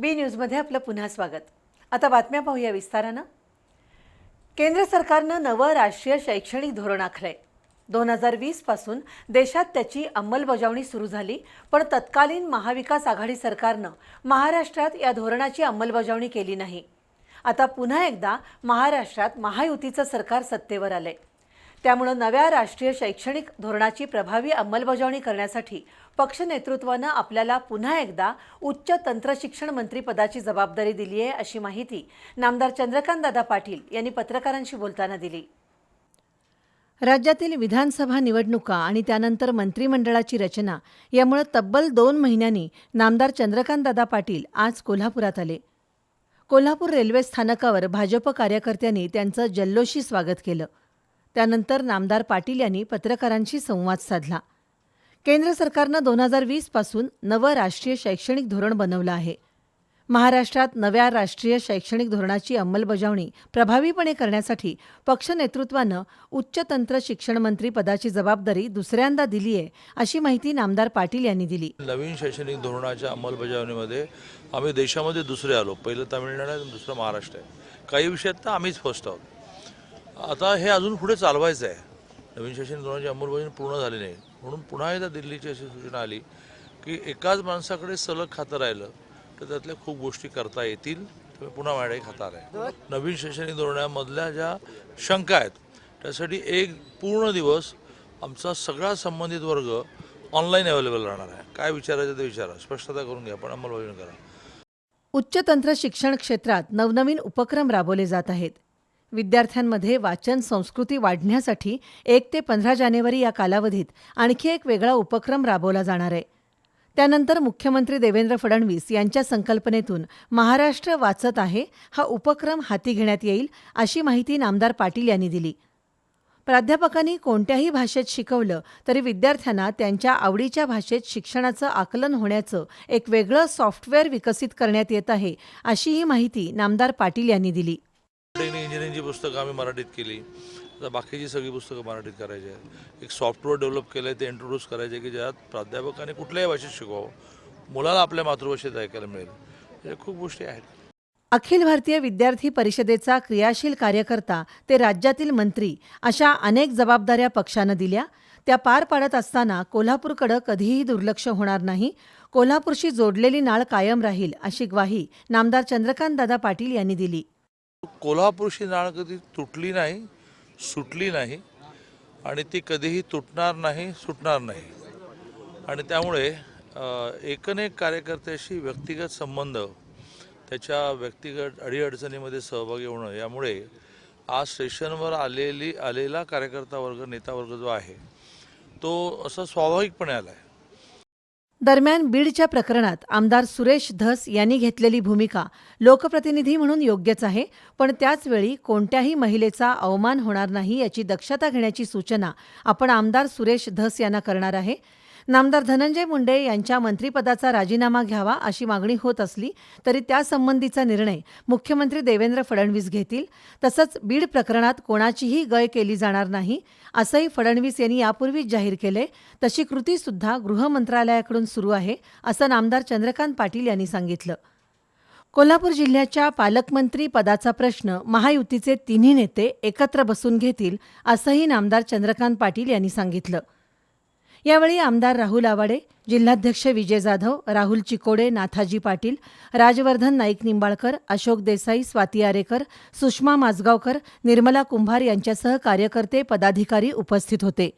बी न्यूजमध्ये आपलं पुन्हा स्वागत. आता बातम्या पाहूया विस्तारानं. केंद्र सरकारनं नवं राष्ट्रीय शैक्षणिक धोरण आखलंय. दोन हजार वीसपासून देशात त्याची अंमलबजावणी सुरू झाली पण तत्कालीन महाविकास आघाडी सरकारनं महाराष्ट्रात या धोरणाची अंमलबजावणी केली नाही. आता पुन्हा एकदा महाराष्ट्रात महायुतीचं सरकार सत्तेवर आलंय. त्यामुळं नव्या राष्ट्रीय शैक्षणिक धोरणाची प्रभावी अंमलबजावणी करण्यासाठी पक्ष नेतृत्वानं आपल्याला पुन्हा एकदा उच्च तंत्रशिक्षण मंत्री पदाची जबाबदारी दिली आहे अशी माहिती नामदार चंद्रकांतदादा पाटील यांनी पत्रकारांशी बोलताना दिली. राज्यातील विधानसभा निवडणुका आणि त्यानंतर मंत्रिमंडळाची रचना यामुळे तब्बल दोन महिन्यांनी नामदार चंद्रकांतदादा पाटील आज कोल्हापुरात आले. कोल्हापूर रेल्वे स्थानकावर भाजप कार्यकर्त्यांनी त्यांचं जल्लोशी स्वागत केलं. त्यानंतर नामदार पाटील यांनी पत्रकारांशी संवाद साधला. केंद्र सरकारनं दोन हजार वीसपासून नवं राष्ट्रीय शैक्षणिक धोरण बनवलं आहे. महाराष्ट्रात नव्या राष्ट्रीय शैक्षणिक धोरणाची अंमलबजावणी प्रभावीपणे करण्यासाठी पक्ष नेतृत्वानं उच्च तंत्र शिक्षण मंत्री पदाची जबाबदारी दुसऱ्यांदा दिली आहे अशी माहिती नामदार पाटील यांनी दिली. नवीन शैक्षणिक धोरणाच्या अंमलबजावणीमध्ये आम्ही देशामध्ये दुसरे आलो. पहिलं तामिळनाडू आणि दुसरं महाराष्ट्र आहे. काही विषयात तर आम्हीच फर्स्ट आहोत. आता हे अजून पुढे चालवायचं आहे नवीन शैक्षणिक धोरणाची अंमलबजावणी पूर्ण झाली नाही. म्हणून पुन्हा एकदा दिल्लीची अशी सूचना आली की एकाच माणसाकडे सलग खातं राहिलं तर त्यातल्या खूप गोष्टी करता येतील. त्यामुळे पुन्हा माझ्याकडे खातार आहे. नवीन शैक्षणिक धोरणामधल्या ज्या शंका आहेत त्यासाठी एक पूर्ण दिवस आमचा सगळा संबंधित वर्ग ऑनलाईन अवेलेबल राहणार आहे. काय विचारायचं ते विचारा. स्पष्टता करून घ्या पण अंमलबजावणी करा. उच्च तंत्र शिक्षण क्षेत्रात नवनवीन उपक्रम राबवले जात आहेत. विद्यार्थ्यांमध्ये वाचन संस्कृती वाढण्यासाठी एक ते पंधरा जानेवारी या कालावधीत आणखी एक वेगळा उपक्रम राबवला जाणार आहे. त्यानंतर मुख्यमंत्री देवेंद्र फडणवीस यांच्या संकल्पनेतून महाराष्ट्र वाचत आहे हा उपक्रम हाती घेण्यात येईल अशी माहिती नामदार पाटील यांनी दिली. प्राध्यापकांनी कोणत्याही भाषेत शिकवलं तरी विद्यार्थ्यांना त्यांच्या आवडीच्या भाषेत शिक्षणाचं आकलन होण्याचं एक वेगळं सॉफ्टवेअर विकसित करण्यात येत आहे अशीही माहिती नामदार पाटील यांनी दिली. टेक्निक इंजिनिअरिंगची पुस्तकं आम्ही मराठीत केली. आता बाकीची सगळी पुस्तकं मराठीत करायची आहेत. एक सॉफ्टवेअर डेव्हलप केलं आहे ते इंट्रोड्यूस करायचे की ज्यात प्राध्यापकाने कुठल्याही भाषेत शिकवावं. मुलाला आपल्या मातृभाषेत ऐकायला मिळेल. या खूप गोष्टी आहेत. अखिल भारतीय विद्यार्थी परिषदेचा क्रियाशील कार्यकर्ता ते राज्यातील मंत्री अशा अनेक जबाबदाऱ्या पक्षानं दिल्या. त्या पार पाडत असताना कोल्हापूरकडं कधीही दुर्लक्ष होणार नाही. कोल्हापूरशी जोडलेली नाळ कायम राहील अशी ग्वाही नामदार चंद्रकांतदादा पाटील यांनी दिली. कोल्हापूरशी नाळ कधी तुटली नाही सुटली नाही आणि ती कधीही तुटणार नाही सुटणार नाही. आणि त्यामुळे एकनेक कार्यकर्त्याशी व्यक्तिगत संबंध त्याच्या व्यक्तिगत अडीअडचणीमध्ये सहभागी होणं यामुळे आज स्टेशनवर आलेली आलेला कार्यकर्ता वर्ग नेता वर्ग जो आहे तो असा स्वाभाविकपणे आला आहे दरम्यान बीडच्या प्रकरणात आमदार सुरेश धस यांनी घेतलेली भूमिका लोकप्रतिनिधी म्हणून योग्यच आहे पण त्याचवेळी कोणत्याही महिलेचा अवमान होणार नाही याची दक्षता घेण्याची सूचना आपण आमदार सुरेश धस यांना करणार आहे. नामदार धनंजय मुंडे यांच्या मंत्रिपदाचा राजीनामा घ्यावा अशी मागणी होत असली तरी त्यासंबंधीचा निर्णय मुख्यमंत्री देवेंद्र फडणवीस घेतील. तसंच बीड प्रकरणात कोणाचीही गय केली जाणार नाही असंही फडणवीस यांनी यापूर्वीच जाहीर केले तशी कृतीसुद्धा गृहमंत्रालयाकडून सुरू आहे असं नामदार चंद्रकांत पाटील यांनी सांगितलं. कोल्हापूर जिल्ह्याच्या पालकमंत्री पदाचा प्रश्न महायुतीचे तिन्ही नेते एकत्र बसून घेतील असंही नामदार चंद्रकांत पाटील यांनी सांगितलं. यावेळी आमदार राहुल आवाडे जिल्हाध्यक्ष विजय जाधव राहुल चिकोडे नाथाजी पाटील राजवर्धन नाईक निंबाळकर अशोक देसाई स्वाती आरेकर सुषमा माजगावकर निर्मला कुंभार यांच्यासह कार्यकर्ते पदाधिकारी उपस्थित होते.